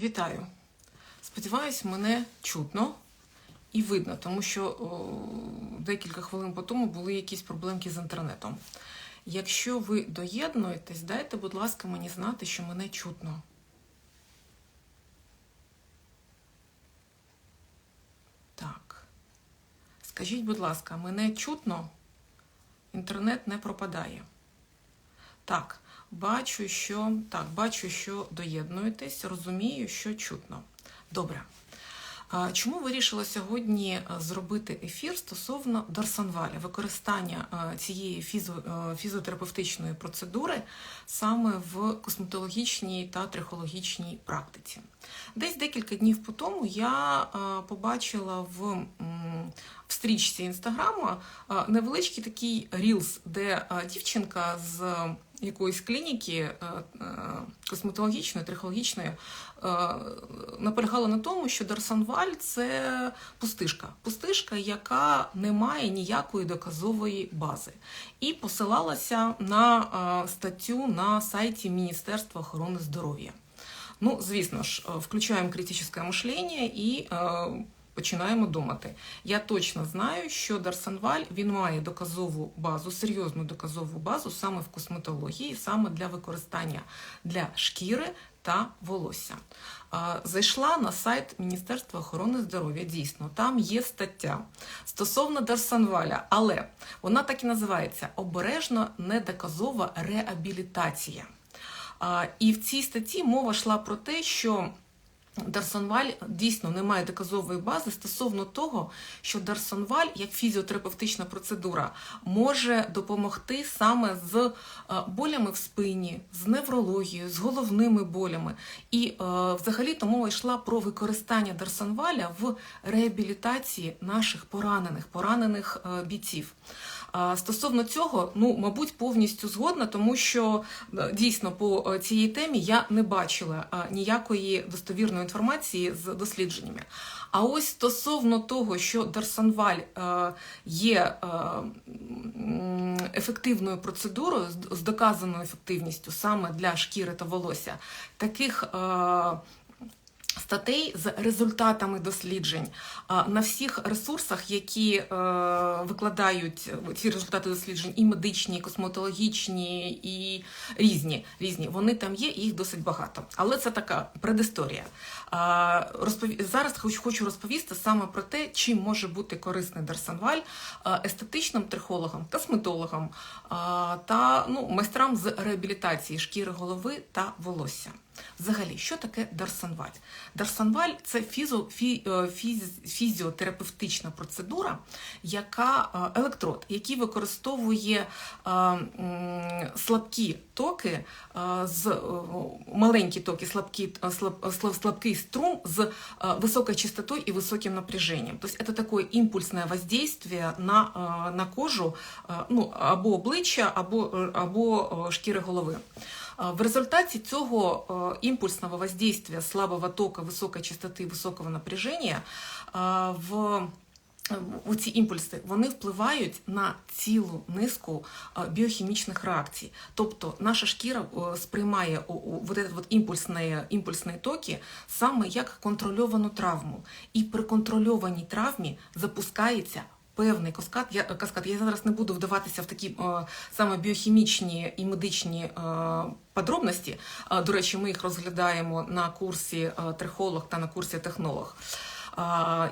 Вітаю. Сподіваюсь, мене чутно і видно, тому що о, декілька хвилин по тому були якісь проблемки з інтернетом. Якщо ви доєднуєтесь, дайте, будь ласка, мені знати, що мене чутно. Так. Скажіть, будь ласка, мене чутно? Інтернет не пропадає. Так, бачу, що так, бачу, що доєднуєтесь, розумію, що чутно. Добре. Чому вирішила сьогодні е, зробити ефір стосовно Дарсанваля, використання е, цієї е, фізіотерапевтичної процедури саме в косметологічній та трихологічній практиці? Десь декілька днів по тому я побачила в, в стрічці інстаграма е, невеличкий такий рілс, де е, дівчинка з якоїсь клініки е, е, косметологічної, трихологічної е, наполягала на тому, що Дарсанваль це пустишка. Пустишка, яка не має ніякої доказової бази. І посилалася на е, статтю на сайті Міністерства охорони здоров'я. Ну, звісно ж, е, включаємо критичне мишлення і е, починаємо думати. Я точно знаю, що Дарсанваль він має доказову базу, серйозну доказову базу саме в косметології, саме для використання для шкіри та волосся. Зайшла на сайт Міністерства охорони здоров'я. Дійсно, там є стаття стосовно Дарсанваля, але вона так і називається обережно недоказова реабілітація. І в цій статті мова йшла про те, що Дарсонваль дійсно не має доказової бази стосовно того, що Дарсонваль як фізіотерапевтична процедура може допомогти саме з е, болями в спині, з неврологією, з головними болями. І е, взагалі то мова йшла про використання Дарсонваля в реабілітації наших поранених, поранених е, бійців. Стосовно цього, ну мабуть, повністю згодна, тому що е, дійсно по е, цій темі я не бачила е, ніякої достовірної інформації з дослідженнями. А ось стосовно того, що Дарсанваль є ефективною процедурою з доказаною ефективністю саме для шкіри та волосся, таких. Е, Статей з результатами досліджень на всіх ресурсах, які е, викладають ці результати досліджень, і медичні, і косметологічні, і різні, різні. Вони там є, і їх досить багато. Але це така предісторія. Зараз хочу, розповісти саме про те, чим може бути корисний Дарсанваль естетичним трихологам, косметологам та ну, майстрам з реабілітації шкіри голови та волосся. Взагалі, що таке Дарсанваль? Дарсанваль це фізо, фі, е, фіз, фізіотерапевтична процедура, яка е, електрод, який використовує е, слабкі токи з маленькі токи, слабкі, слаб, слаб, слабкий струм з високою частотою і високим напряжением. То есть это такое импульсное воздействие на, на кожу ну, або обличчя, або, або шкіри голови. В результаті цього імпульсного воздействия слабого тока, високої частоти, високого напряження в у ці імпульси вони впливають на цілу низку біохімічних реакцій. Тобто наша шкіра сприймає вот імпульсні, імпульсні токи саме як контрольовану травму. І при контрольованій травмі запускається певний каскад. Я каскад. Я зараз не буду вдаватися в такі е, саме біохімічні і медичні е, подробності. Е, до речі, ми їх розглядаємо на курсі трихолог та на курсі технолог.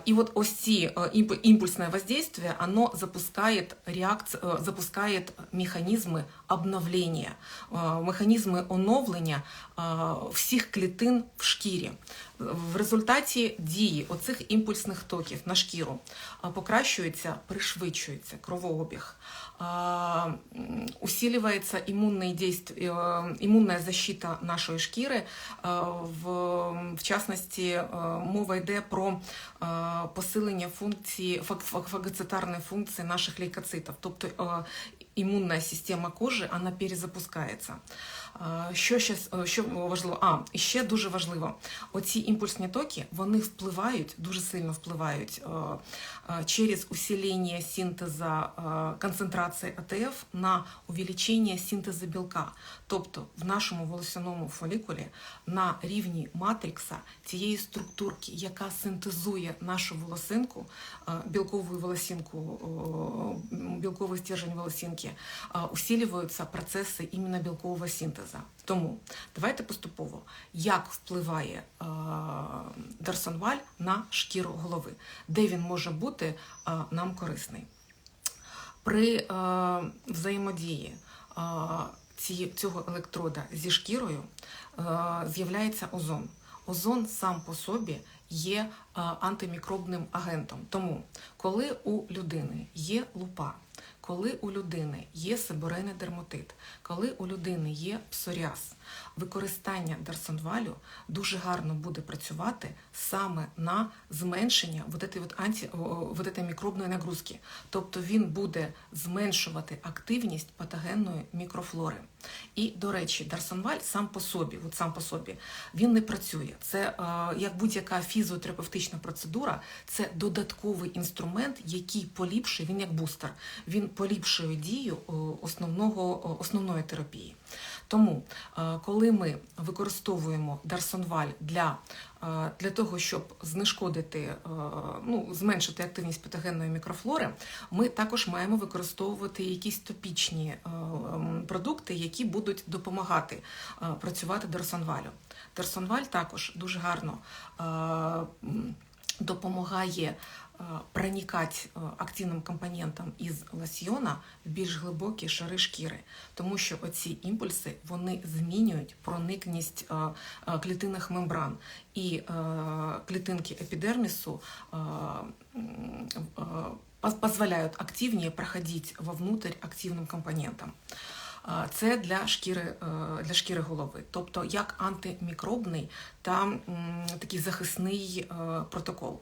И вот имп- импульсное воздействие, оно запускает, реакци... э, запускает механізми обновлення, э, механізми оновлення э, всіх клітин в шкірі. В результаті дії оцих імпульсних токів на шкіру а, покращується, пришвидшується кровообіг, а, м, усиливается иммунные действия, э, иммунная защита нашої шкіри. Э, В, в частності, э, мова йде про э, посилення функції, фаг- фаг- фагоцитарної функції наших лейкоцитів. Тобто э, иммунная система кожи, она перезапускается. Що ще е, що важливо? А, і ще дуже важливо, оці імпульсні токи вони впливають, дуже сильно впливають е, е, через усилення синтеза концентрації АТФ на увеличення синтезу білка. Тобто в нашому волосяному фолікулі на рівні матрикса цієї структурки, яка синтезує нашу волосинку, білкову волосинку, білковий стержень волосинки, усилюються процеси іменно білкового синтезу. Тому давайте поступово, як впливає е, дарсонваль на шкіру голови, де він може бути е, нам корисний. При е, взаємодії е, ці, цього електрода зі шкірою е, з'являється озон. Озон сам по собі є е, антимікробним агентом. Тому, коли у людини є лупа, коли у людини є себорейний дерматит, коли у людини є псоріаз, використання дарсонвалю дуже гарно буде працювати саме на зменшення вот мікробної нагрузки. Тобто він буде зменшувати активність патогенної мікрофлори. І, до речі, дарсонваль сам по собі, от сам по собі, він не працює. Це е, як будь-яка фізіотерапевтична процедура, це додатковий інструмент, який поліпшує, він як бустер, він поліпшує дію основного, основної терапії. Тому, е, коли ми використовуємо дарсонваль для, е, для того, щоб знешкодити, е, ну, зменшити активність патогенної мікрофлори, ми також маємо використовувати якісь топічні продукти, які будуть допомагати працювати дарсонвалю. Дарсонваль також дуже гарно допомагає проникати активним компонентам із лосьйона в більш глибокі шари шкіри, тому що оці імпульси вони змінюють проникність клітинних мембран і клітинки епідермісу е, м, е, поз- позволяют активнее проходить вовнутрь активним компонентам. Це для шкіри, для шкіри голови, тобто як антимікробний та такий захисний протокол.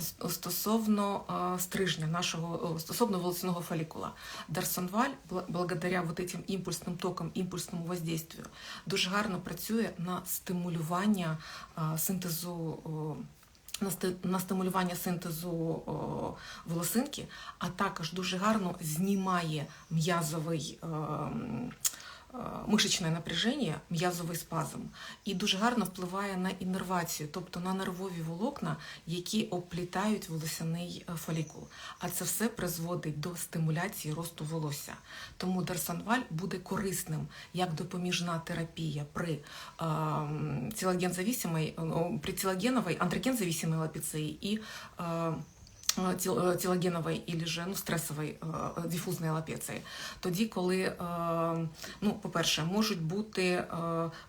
Стосовно стрижня нашого, стосовно волосяного фолікула, Дарсонваль, благодаря вот этим імпульсним токам, імпульсному воздействию, дуже гарно працює на стимулювання синтезу на стимулювання синтезу волосинки, а також дуже гарно знімає м'язовий е, м, е, мишечне напряження, м'язовий спазм, і дуже гарно впливає на іннервацію, тобто на нервові волокна, які оплітають волосяний е, фолікул. А це все призводить до стимуляції росту волосся. Тому дарсонваль буде корисним як допоміжна терапія при е, при телогеновой, андрогензависимой лапицеи е, е, или же ну, стресової е, дифузної алопеції. Тоді, коли, ну, по-перше, можуть бути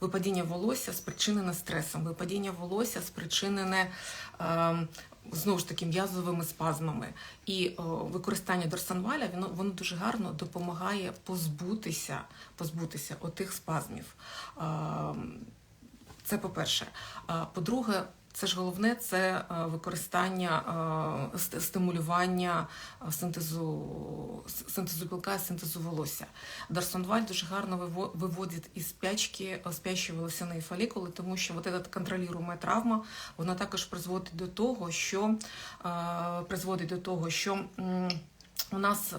випадіння волосся спричинене стресом, випадіння волосся спричинене знову ж таки м'язовими спазмами. І використання дорсанваля воно, воно дуже гарно допомагає позбутися, позбутися отих спазмів. Е, це по-перше. По-друге, це ж головне це е, використання е, стимулювання е, синтезу, синтезу білка, синтезу волосся. Дарсонваль дуже гарно виво- виводить із спячки спящі волосяні фолікули, тому що вот эта контролюємо травма, вона також призводить до того, що призводить до того, що у нас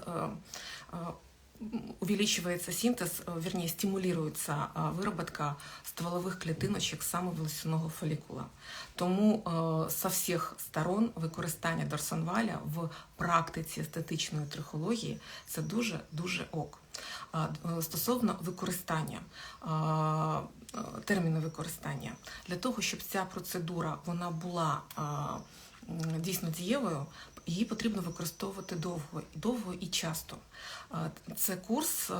увеличивается синтез, э, вернее, стимулируется а, выработка стволовых клітиночок саме волосяного фолікула. Тому е, со всіх сторон використання дарсонваля в практиці естетичної трихології це дуже дуже ок. А, е, Стосовно використання а, е, терміну використання для того, щоб ця процедура вона була а, м, дійсно дієвою, її потрібно використовувати довго, довго і часто. Це курс,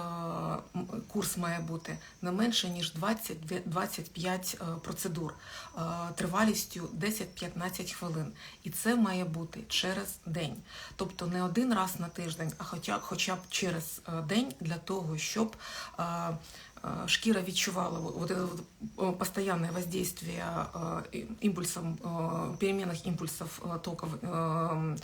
курс має бути не менше ніж 20-25 е, процедур тривалістю 10-15 хвилин. І це має бути через день. Тобто не один раз на тиждень, а хоча, хоча б через е, день для того, щоб е, шкіра відчувала вот вот это вот, э, постоянное воздействие э, и- импульсом, э, переменных импульсов э, токов э,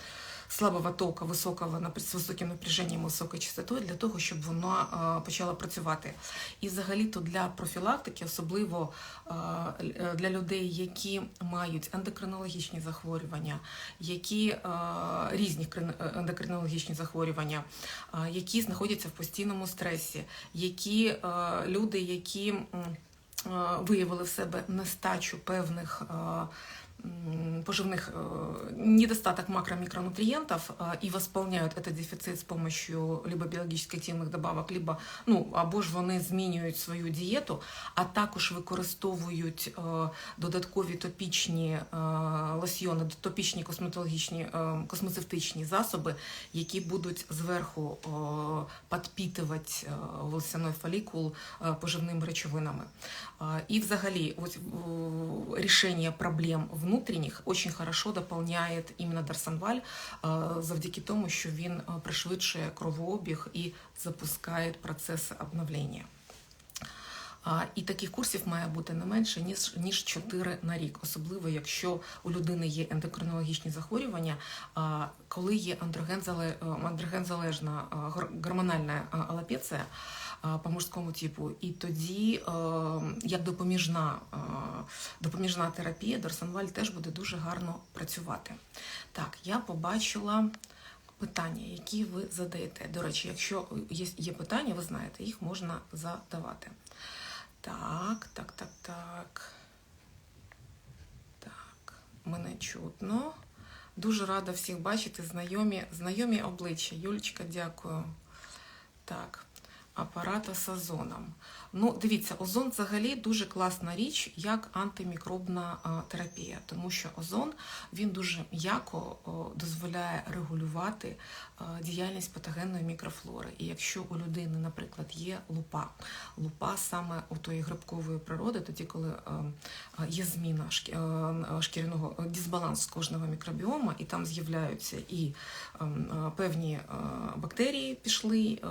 слабого тока, високого з високим напряженням, високою частотою, для того, щоб воно е, почало працювати. І взагалі-то для профілактики, особливо е, для людей, які мають ендокринологічні захворювання, які е, різні крин- е, ендокринологічні захворювання, е, які знаходяться в постійному стресі, які е, люди, які е, виявили в себе нестачу певних е, м, поживных э, недостаток макро-микронутриентов э, и восполняют этот дефицит с помощью либо біологічно активних добавок, либо ну або ж вони змінюють свою дієту, а також використовують е, додаткові топічні е, лосьйони, топічні косметологічні е, космецевтичні засоби, які будуть зверху е, підпітувати е, волосяний фолікул е, поживними речовинами. А, И взагалі, вот, э, решение проблем внутренних очень хорошо дополняет именно Дарсанваль э, завдяки тому, що він е, пришвидшує кровообіг і запускає процес обновлення. І таких курсів має бути не менше ніж ніж 4 на рік, особливо якщо у людини є ендокринологічні захворювання, коли є е, андрогензалежна гормональна алопеція по мужському типу, і тоді е, як допоміжна, е, допоміжна терапія Дорсанваль теж буде дуже гарно працювати. Так, я побачила питання, які ви задаєте. До речі, якщо є, є питання, ви знаєте, їх можна задавати. Так, так, так, так. Так, мене чутно. Дуже рада всіх бачити. Знайомі, знайомі обличчя. Юлечка, дякую. Так, апарата з озоном. Ну, дивіться, озон взагалі дуже класна річ, як антимікробна терапія, тому що озон він дуже м'яко дозволяє регулювати діяльність патогенної мікрофлори. І якщо у людини, наприклад, є лупа, лупа саме у тої грибкової природи, тоді, коли е, е, є зміна е, шкіряного е, дисбаланс кожного мікробіома, і там з'являються і ем, е, певні е, бактерії пішли е,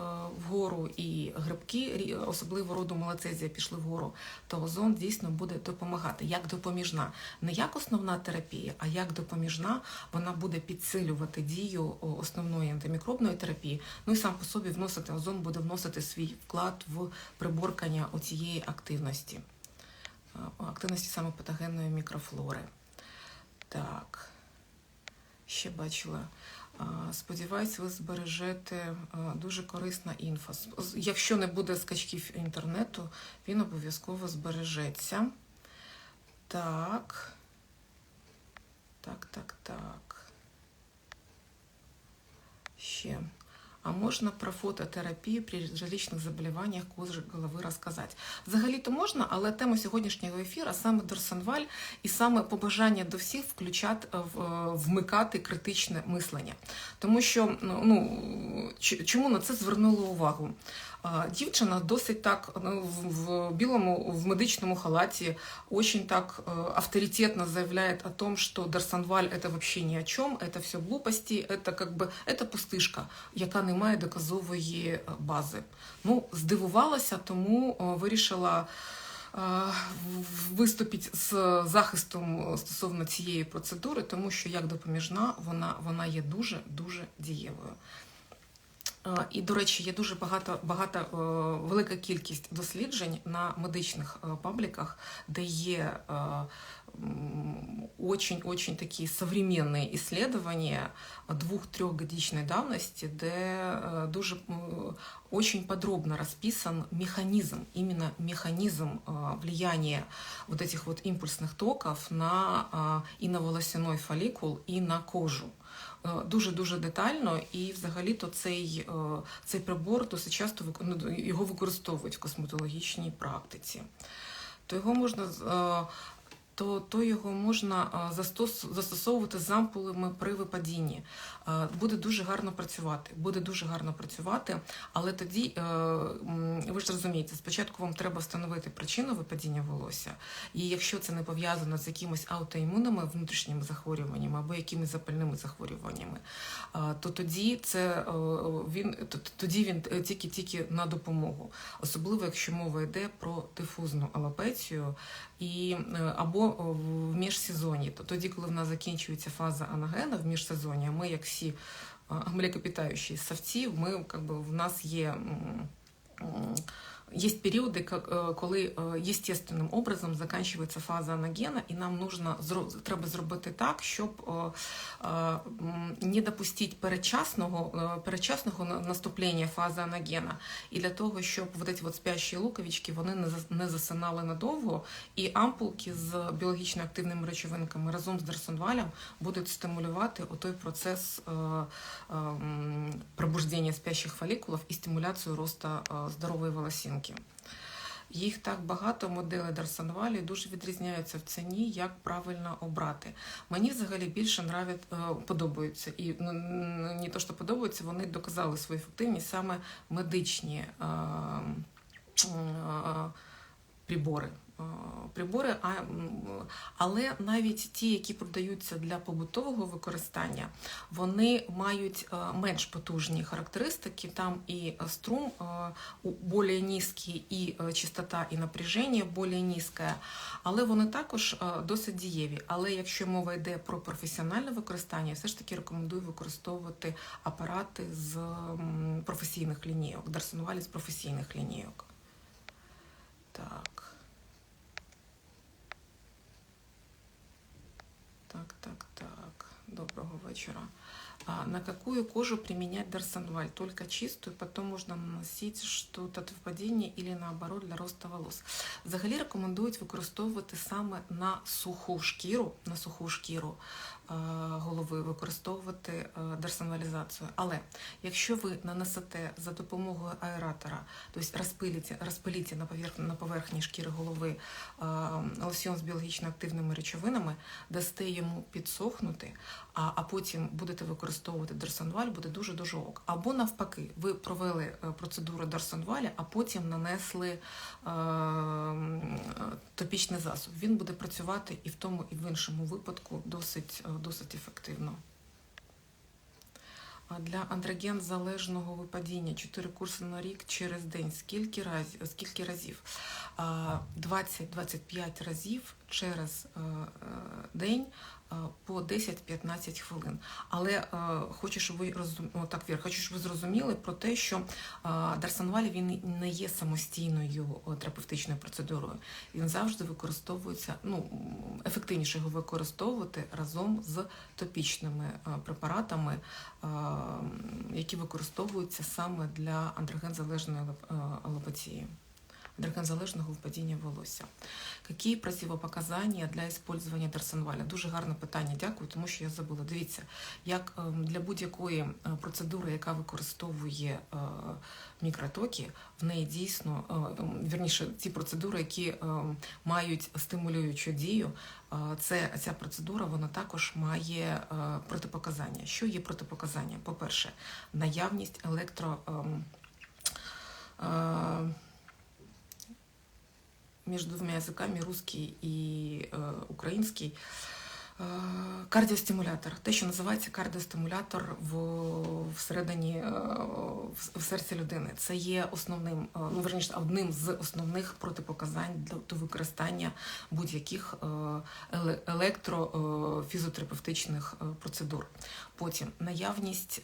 вгору, і грибки, особливо роду малацезія, пішли вгору, то озон дійсно буде допомагати як допоміжна, не як основна терапія, а як допоміжна, вона буде підсилювати дію основної антимікробної терапії. Ну і сам по собі вносити озон буде вносити свій вклад в приборкання цієї активності, активності саме патогенної мікрофлори. Так, ще бачила. Сподіваюсь, ви збережете дуже корисна інфа. Якщо не буде скачків інтернету, він обов'язково збережеться. Так. Так, так, так. Ще. А можна про фототерапію при различних заболіваннях кожи голови розказати? Взагалі-то можна, але тема сьогоднішнього ефіру саме Дорсенваль і саме побажання до всіх включати, е, е, вмикати критичне мислення. Тому що ну, ну, чому на це звернули увагу? А, Дівчина досить так ну, в, в білому в медичному халаті очень так э, авторитетно заявляет о том, что Дарсанваль это вообще ни о чем, это все глупости, это как бы это пустишка, яка не має доказової е, бази. Ну, здивувалася, тому е, вирішила е, в- виступити з захистом е, стосовно цієї процедури, тому що як допоміжна вона, вона є дуже дуже дієвою. Е, І, до речі, є дуже багато, багато е, велика кількість досліджень на медичних е, пабліках, де є е, м, очень-очень такие современные исследования двух-трехгодичной давности, де е, дуже м, очень подробно расписан механизм, именно механизм э, влияния вот этих вот импульсных токов на э, и на волосяной фолликул, і на кожу. Е, Дуже-дуже детально, і взагалі-то цей, е, цей прибор досить часто ну, його використовують в косметологічній практиці. То його можна е, то, то його можна е, застос, застосовувати з ампулами при випадінні. Е, Буде дуже гарно працювати. Буде дуже гарно працювати, але тоді е, ви ж розумієте, спочатку вам треба встановити причину випадіння волосся. І якщо це не пов'язано з якимись аутоімунними внутрішніми захворюваннями або якимись запальними захворюваннями, то тоді це він тоді він тільки тільки на допомогу, особливо якщо мова йде про дифузну алопецію, і, е, або в міжсезоні. То тоді, коли в нас закінчується фаза анагена в міжсезоні, ми, як всі е, млекопитающі савці, ми, как би, в нас є. Є періоди, е, коли е, естественним образом закінчується фаза анагена, і нам нужно треба зробити так, щоб м, не допустити передчасного, е, передчасного наступлення фази анагена. І для того, щоб вот эти вот спящі луковички вони не засинали надовго, і ампулки з біологічно активними речовинками разом з дарсонвалем будуть стимулювати той процес е, е, пробуждення спящих фолікулів і стимуляцію росту е, здорової волосінки. Їх так багато моделей Дарсонвалі дуже відрізняються в ціні, як правильно обрати. Мені взагалі більше нравить, е, подобаються. І ну, не то, що подобаються, вони доказали свою ефективність саме медичні е, е, прибори. Е, Прибори, але навіть ті, які продаються для побутового використання, вони мають е, менш потужні характеристики. Там і струм е, более низький, і частота і напряження более низьке, але вони також досить дієві. Але якщо мова йде про професіональне використання, все ж таки рекомендую використовувати апарати з професійних лінійок, дарсонвалі з професійних лінійок. Так. Так, так, так. Доброго вечера. А на какую кожу применять дарсонваль? Только чистую, потом можна наносити что-то от впадіння или наоборот для росту волос. Взагалі рекомендують використовувати саме на суху шкіру, на суху шкіру голови, використовувати е, дерсонвалізацію. Але якщо ви нанесете за допомогою аератора, тобто розпиліте, розпиліте на, поверх, на поверхні шкіри голови е, лосьйон з біологічно активними речовинами, дасте йому підсохнути, а, а потім будете використовувати дерсонваль, буде дуже дуже ок. Або навпаки, ви провели е, процедуру дерсонваля, а потім нанесли е, топічний засоб. Він буде працювати і в тому, і в іншому випадку досить, е, досить ефективно. Для андроген залежного випадіння 4 курси на рік через день. Скільки разів? Скільки разів? 20-25 разів через е, е, день по 10-15 хвилин. Але е, хочу, щоб ви розум... О, так, Вір, хочу, щоб ви зрозуміли про те, що е, Дарсонвалі він не є самостійною е, терапевтичною процедурою. Він завжди використовується, ну ефективніше його використовувати разом з топічними е, препаратами, е, які використовуються саме для андроген-залежної алоп- алопатії. Драгонзалежного впадіння волосся. Які противопоказання для использования дарсонваля? Дуже гарне питання, дякую, тому що я забула. Дивіться, як ем, для будь-якої е, процедури, яка використовує е, мікротоки, в неї дійсно, е, ем, вірніше, ці процедури, які ем, мають стимулюючу дію, це ця процедура вона також має протипоказання. Що є протипоказання? По-перше, наявність електро. Между двумя язиками, русский і е, український. Е, Кардіостимулятор, те, що називається кардіостимулятор в, всередині е, в, в серці людини. Це є основним, е, ну верніше, одним з основних протипоказань для до використання будь-яких е, еле- е, процедур. Потім наявність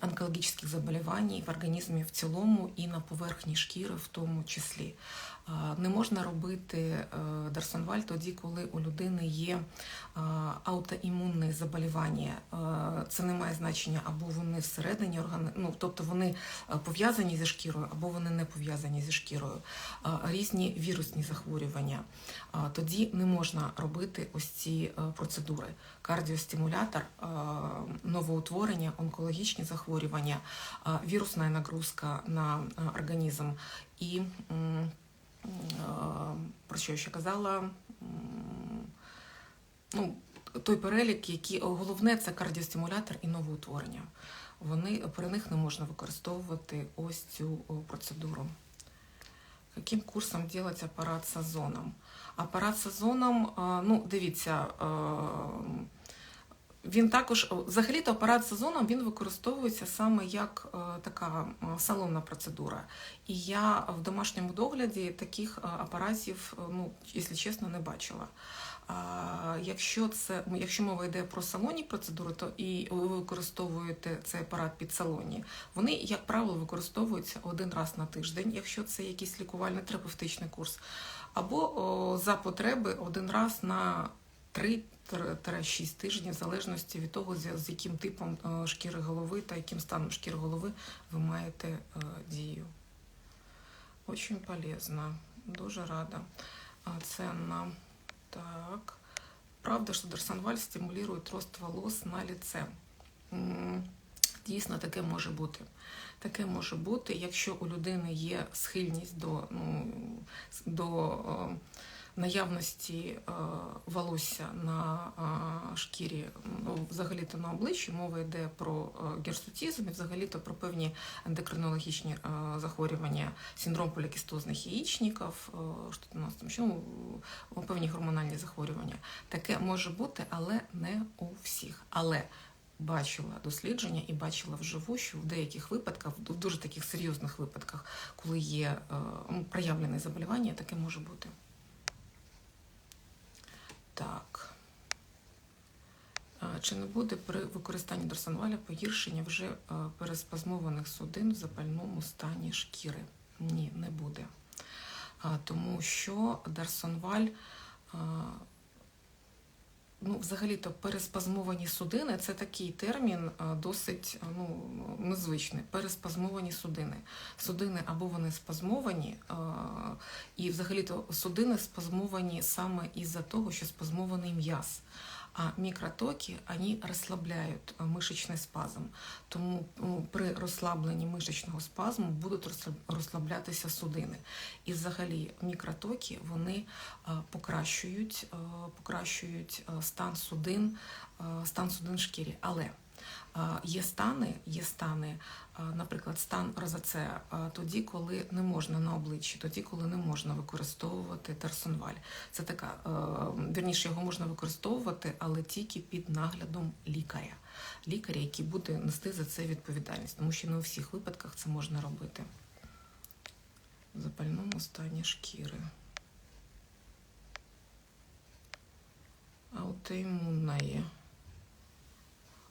онкологічних заболівань в організмі в цілому і на поверхні шкіри в тому числі. Не можна робити е, дарсонваль тоді, коли у людини є а, аутоімунне заболівання. Е, Це не має значення, або вони всередині органи, ну тобто вони е, пов'язані зі шкірою, або вони не пов'язані зі шкірою. Різні вірусні захворювання. Тоді не можна робити ось ці е, процедури. Кардіостимулятор, е, новоутворення, онкологічні захворювання, е, вірусна нагрузка на е, організм і. Про що я ще казала? Ну, той перелік, який головне це кардіостимулятор і новоутворення. Вони при них не можна використовувати ось цю процедуру. Яким курсом делать апарат з озоном? Апарат е, ну, дивіться, Він також взагалі-то апарат з озоном він використовується саме як е, така салонна процедура. І я в домашньому догляді таких е, апаратів, е, ну, якщо чесно, не бачила. Якщо це якщо мова йде про салонні процедури, то і ви використовуєте цей апарат під салонні, вони, як правило, використовуються один раз на тиждень, якщо це якийсь лікувальний терапевтичний курс, або о, за потреби один раз на 3-6 тижнів, в залежності від того, з яким типом е, шкіри голови та яким станом шкіри голови ви маєте е, дію. Очень полезно. Дуже рада. А, Це так. Правда, що Дарсанваль стимулює рост волос на лице. Дійсно, таке може бути. Таке може бути, якщо у людини є схильність до, ну, до е, наявності е, волосся на е, шкірі, ну, взагалі-то на обличчі, мова йде про е, герсутизм і взагалі-то про певні ендокринологічні захворювання, синдром полікістозних яєчників, що у нас там ще ну, певні гормональні захворювання. Таке може бути, але не у всіх. Але бачила дослідження і бачила вживу, що в деяких випадках, в дуже таких серйозних випадках, коли є проявлене заболівання, таке може бути. Так. Чи не буде при використанні Дарсонваля погіршення вже е, переспазмованих судин в запальному стані шкіри? Ні, не буде. Тому що дарсонваль, ну, взагалі-то переспазмовані судини це такий термін досить ну, незвичний. Переспазмовані судини. Судини або вони спазмовані, і взагалі-то судини спазмовані саме із-за того, що спазмований м'яз. А мікротоки вони розслабляють а, мишечний спазм. Тому ну, при розслабленні мишечного спазму будуть розслаб- розслаблятися судини. І взагалі мікротоки вони покращують, покращують стан судин, стан судин шкірі. Але є стани, є стани, наприклад, стан розацеа, а, тоді, коли не можна на обличчі, тоді, коли не можна використовувати терсонваль. Це така, вірніше, його можна використовувати, але тільки під наглядом лікаря. Лікаря, який буде нести за це відповідальність, тому що не у всіх випадках це можна робити. В запальному стані шкіри. Аутоиммунное.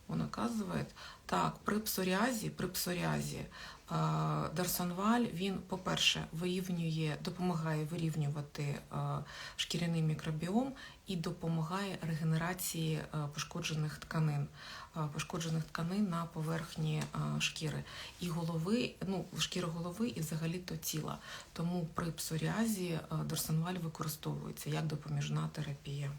Он оказывает. Так, при псоріазі, при псоріазі е, Дарсонваль, він, по-перше, вирівнює, допомагає вирівнювати е, шкіряний мікробіом і допомагає регенерації е, пошкоджених тканин, пошкоджених тканин на поверхні шкіри і голови, ну, шкіри голови і взагалі-то тіла. Тому при псоріазі Дарсонваль використовується як допоміжна терапія.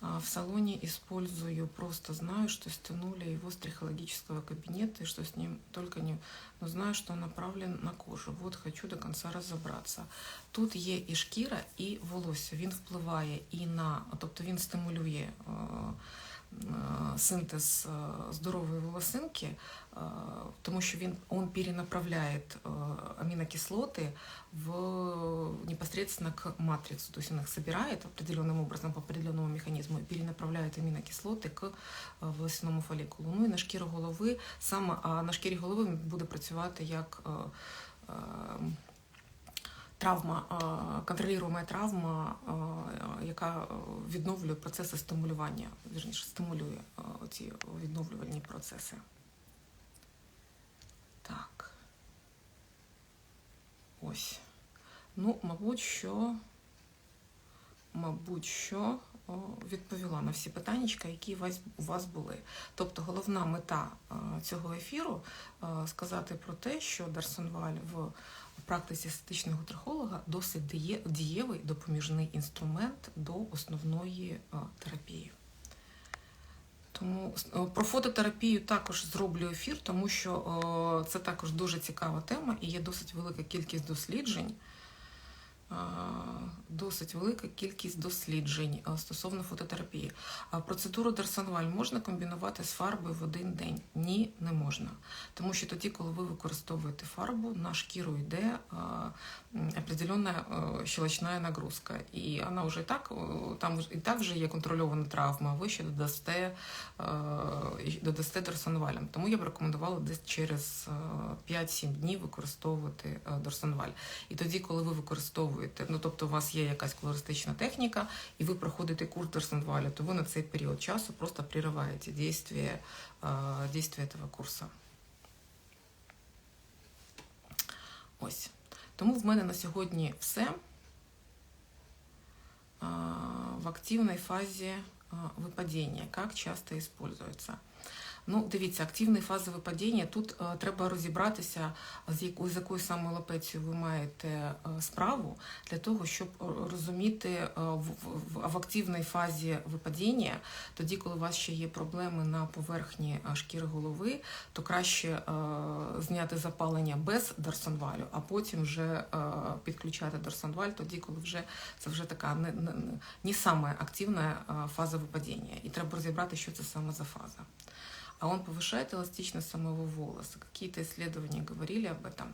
В салоне использую, просто знаю, что стянули его с трихологического кабинета, и что с ним только не... Но знаю, что он направлен на кожу. Вот хочу до конца розібратися. Тут є і шкіра, і волосся. Він впливає і на... Тобто він стимулює е, е, синтез е, здорової волосинки, е, тому що він он перенаправляє е, аминокислоты в непосредственно к матрице. То есть он их собирает определенным образом по определенному механизму и перенаправляет аминокислоти к е, волосному фолікулу. Ну і на шкіру голови саме на шкірі голови буде працювати як е, е, травма, контролюємо травма, яка відновлює процеси стимулювання, вірніше стимулює ці відновлювальні процеси. Так. Ось. Ну, мабуть, що, мабуть, що відповіла на всі питання, які у вас, були. Тобто головна мета цього ефіру сказати про те, що Дарсонваль в практиці естетичного трихолога досить дієвий допоміжний інструмент до основної терапії. Тому е, про фототерапію також зроблю ефір, тому що е, це також дуже цікава тема і є досить велика кількість досліджень. Е, досить велика кількість досліджень е, стосовно фототерапії. Процедуру Дерсонваль можна комбінувати з фарбою в один день? Ні, не можна. Тому що тоді, коли ви використовуєте фарбу, на шкіру йде е, определенна щелочна нагрузка. І вона вже так, там і так вже є контрольована травма, ви ще додасте, додасте Дерсонвалем. Тому я б рекомендувала десь через е, 5-7 днів використовувати Дорсонваль. І тоді, коли ви використовуєте, ну тобто у вас є якась колористична техніка, і ви проходите курс Дорсонваля, то ви на цей період часу просто прерываете действие, действие этого курсу. Ось. Тому в мене на сьогодні все. Е, В активній фазі е, випадіння. Як часто использується? Ну, дивіться, активні фази випадіння. Тут е, треба розібратися, з якою, з якою саме лапецією ви маєте е, справу, для того, щоб розуміти е, в, в, в активній фазі випадіння, тоді, коли у вас ще є проблеми на поверхні е, шкіри голови, то краще е, зняти запалення без дарсонвалю, а потім вже е, підключати дарсонваль, тоді, коли вже це вже така не, не, не- не саме активна е, фаза випадіння. І треба розібрати, що це саме за фаза А он повышает эластичность самого волоса. Какие-то исследования говорили об этом.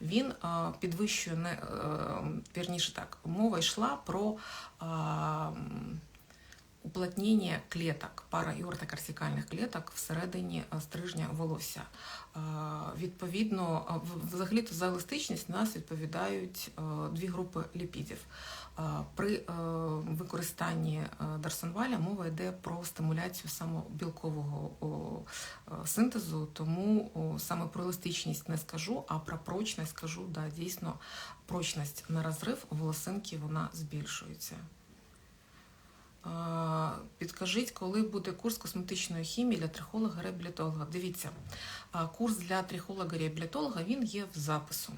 Він а, підвищує, не, е, вірніше так, мова йшла про а, м, уплотнення клеток, пара і ортокорсикальних клеток всередині стрижня волосся. Відповідно, взагалі-то за еластичність нас відповідають дві групи ліпідів. При е, використанні е, дарсонваля мова йде про стимуляцію саме білкового о, е, синтезу, тому саме про еластичність не скажу, а про прочність скажу, да, дійсно прочність на розрив волосинки вона збільшується. Підкажіть, коли буде курс косметичної хімії для трихолога-реабілітолога? Дивіться, курс для трихолога-реабілітолога він є в запису.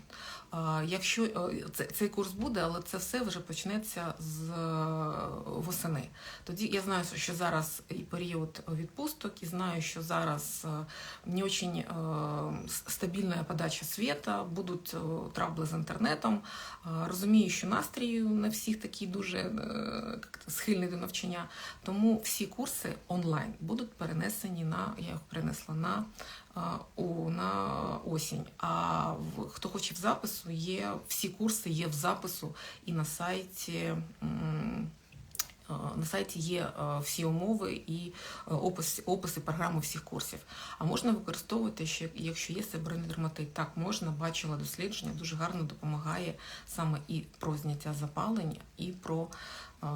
Якщо цей курс буде, але це все вже почнеться з е, восени. Тоді я знаю, що зараз і період відпусток, і знаю, що зараз е, не очень е, стабільна подача світа, будуть трабли з інтернетом. Розумію, що настрій не всіх такий дуже е, схильний до навчання. Тому всі курси онлайн будуть перенесені на я їх перенесла на, на осінь. А хто хоче в запису, є всі курси є в запису і на сайті. На сайті є е, всі умови і е, опис, описи програми всіх курсів. А можна використовувати ще, якщо є себорейний дерматит. Так, можна, бачила дослідження, дуже гарно допомагає саме і про зняття запалень, і про е,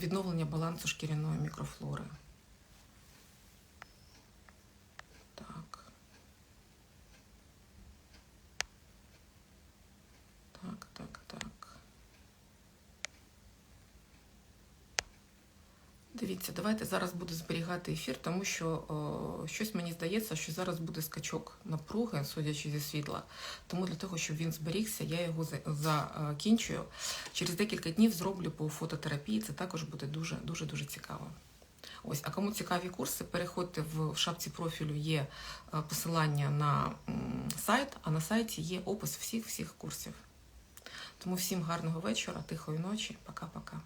відновлення балансу шкіряної мікрофлори. Так. Так, так, так. Дивіться, давайте зараз буду зберігати ефір, тому що о, щось мені здається, що зараз буде скачок напруги, судячи зі світла. Тому для того, щоб він зберігся, я його закінчую. Через декілька днів зроблю по фототерапії. Це також буде дуже дуже дуже цікаво. Ось, а кому цікаві курси, переходьте в, в шапці профілю. Є е, посилання на сайт, а на сайті є опис всіх всіх курсів. Тому всім гарного вечора, тихої ночі, пока-пока.